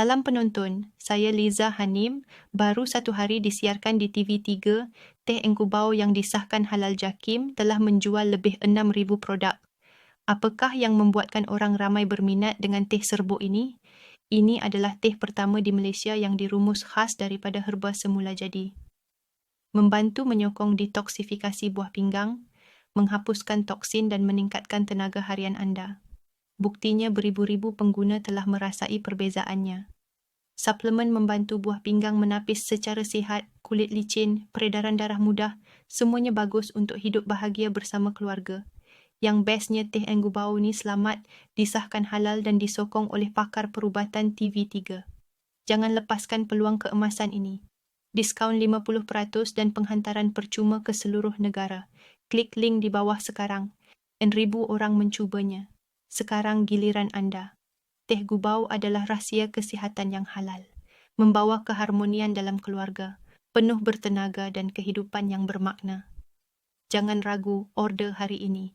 Salam penonton, saya Liza Hanim. Baru satu hari disiarkan di TV3, teh Engkubau yang disahkan halal JAKIM telah menjual lebih 6,000 produk. Apakah yang membuatkan orang ramai berminat dengan teh serbuk ini? Ini adalah teh pertama di Malaysia yang dirumus khas daripada herba semula jadi. Membantu menyokong detoksifikasi buah pinggang, menghapuskan toksin dan meningkatkan tenaga harian anda. Buktinya beribu-ribu pengguna telah merasai perbezaannya. Suplemen membantu buah pinggang menapis secara sihat, kulit licin, peredaran darah mudah, semuanya bagus untuk hidup bahagia bersama keluarga. Yang bestnya teh Enggubau ni selamat, disahkan halal dan disokong oleh pakar perubatan TV3. Jangan lepaskan peluang keemasan ini. Diskaun 50% dan penghantaran percuma ke seluruh negara. Klik link di bawah sekarang. Dan ribu orang mencubanya. Sekarang giliran anda. Teh gubau adalah rahsia kesihatan yang halal. Membawa keharmonian dalam keluarga, penuh bertenaga dan kehidupan yang bermakna. Jangan ragu, order hari ini.